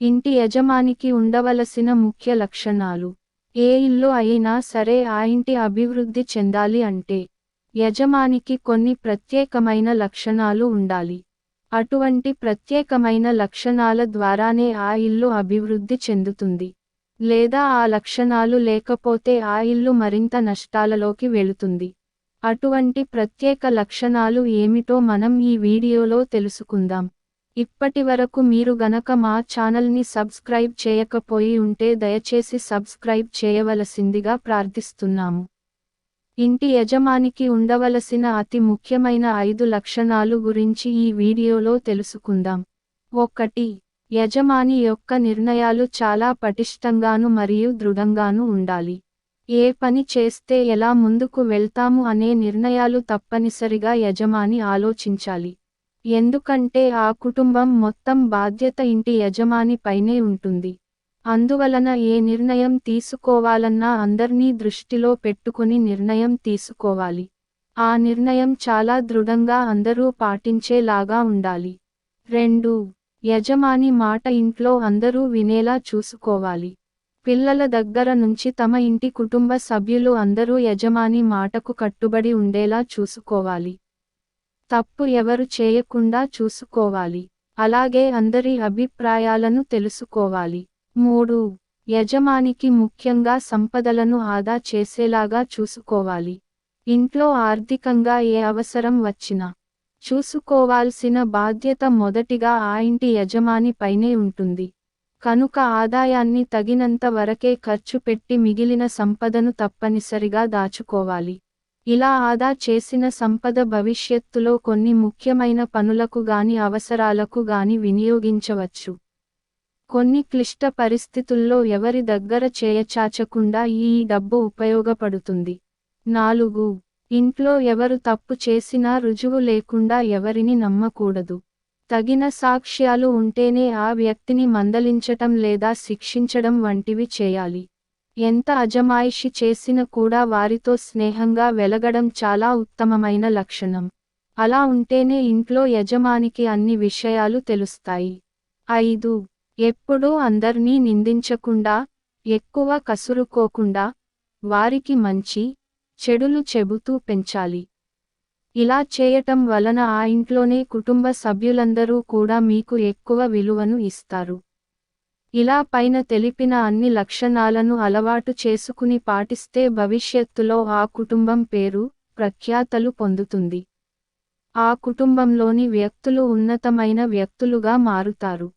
ఇంటి యజమానికి ఉండవలసిన ముఖ్య లక్షణాలు. ఏ ఇల్లు అయినా సరే ఆ ఇంటి అభివృద్ధి చెందాలి అంటే యజమానికి కొన్ని ప్రత్యేకమైన లక్షణాలు ఉండాలి. అటువంటి ప్రత్యేకమైన లక్షణాల ద్వారానే ఆ ఇల్లు అభివృద్ధి చెందుతుంది. లేదా ఆ లక్షణాలు లేకపోతే ఆ ఇల్లు మరింత నష్టాలలోకి వెళుతుంది. అటువంటి ప్రత్యేక లక్షణాలు ఏమిటో మనం ఈ వీడియోలో తెలుసుకుందాం. ఇప్పటివరకు మీరు గనక మా ఛానల్ని సబ్స్క్రైబ్ చేయకపోయి ఉంటే దయచేసి సబ్స్క్రైబ్ చేయవలసిందిగా ప్రార్థిస్తున్నాము. ఇంటి యజమానికి ఉండవలసిన అతి ముఖ్యమైన ఐదు లక్షణాలు గురించి ఈ వీడియోలో తెలుసుకుందాం. ఒకటి యజమాని యొక్క నిర్ణయాలు చాలా పటిష్టంగాను మరియు దృఢంగాను ఉండాలి. ఏ పని చేస్తే ఎలా ముందుకు వెళ్తాము అనే నిర్ణయాలు తప్పనిసరిగా యజమాని ఆలోచించాలి. ఎందుకంటే ఆ కుటుంబం మొత్తం బాధ్యత ఇంటి యజమాని పైనే ఉంటుంది. అందువలన ఏ నిర్ణయం తీసుకోవాలన్నా అందర్నీ దృష్టిలో పెట్టుకుని నిర్ణయం తీసుకోవాలి. ఆ నిర్ణయం చాలా దృఢంగా అందరూ పాటించేలాగా ఉండాలి. రెండు యజమాని మాట ఇంట్లో అందరూ వినేలా చూసుకోవాలి. పిల్లల దగ్గర నుంచి తమ ఇంటి కుటుంబ సభ్యులు అందరూ యజమాని మాటకు కట్టుబడి ఉండేలా చూసుకోవాలి. తప్పు ఎవరు చేయకుండా చూసుకోవాలి. అలాగే అందరి అభిప్రాయాలను తెలుసుకోవాలి. మూడు యజమానికి ముఖ్యంగా సంపదలను ఆదా చేసేలాగా చూసుకోవాలి. ఇంట్లో ఆర్థికంగా ఏ అవసరం వచ్చినా చూసుకోవాల్సిన బాధ్యత మొదటిగా ఆ ఇంటి యజమాని పైనే ఉంటుంది. కనుక ఆదాయాన్ని తగినంత వరకే ఖర్చు పెట్టి మిగిలిన సంపదను తప్పనిసరిగా దాచుకోవాలి. ఇలా ఆదా చేసిన సంపద భవిష్యత్తులో కొన్ని ముఖ్యమైన పనులకు గాని అవసరాలకు గాని వినియోగించవచ్చు. కొన్ని క్లిష్ట పరిస్థితుల్లో ఎవరి దగ్గర చేయచాచకుండా ఈ డబ్బు ఉపయోగపడుతుంది. నాలుగు ఇంట్లో ఎవరు తప్పు చేసినా రుజువు లేకుండా ఎవరిని నమ్మకూడదు. తగిన సాక్ష్యాలు ఉంటేనే ఆ వ్యక్తిని మందలించటం లేదా శిక్షించడం వంటివి చేయాలి. ఎంత అజమాయిషి చేసిన కూడా వారితో స్నేహంగా వెలగడం చాలా ఉత్తమమైన లక్షణం. అలా ఉంటేనే ఇంట్లో యజమానికి అన్ని విషయాలు తెలుస్తాయి. ఐదు. ఎప్పుడూ అందర్నీ నిందించకుండా ఎక్కువ కసురుకోకుండా వారికి మంచి చెడులు చెబుతూ పెంచాలి. ఇలా చేయటం వలన ఆ ఇంట్లోనే కుటుంబ సభ్యులందరూ కూడా మీకు ఎక్కువ విలువను ఇస్తారు. ఇలా పైన తెలిపిన అన్ని లక్షణాలను అలవాటు చేసుకుని పాటిస్తే భవిష్యత్తులో ఆ కుటుంబం పేరు ప్రఖ్యాతలు పొందుతుంది. ఆ కుటుంబంలోని వ్యక్తులు ఉన్నతమైన వ్యక్తులుగా మారుతారు.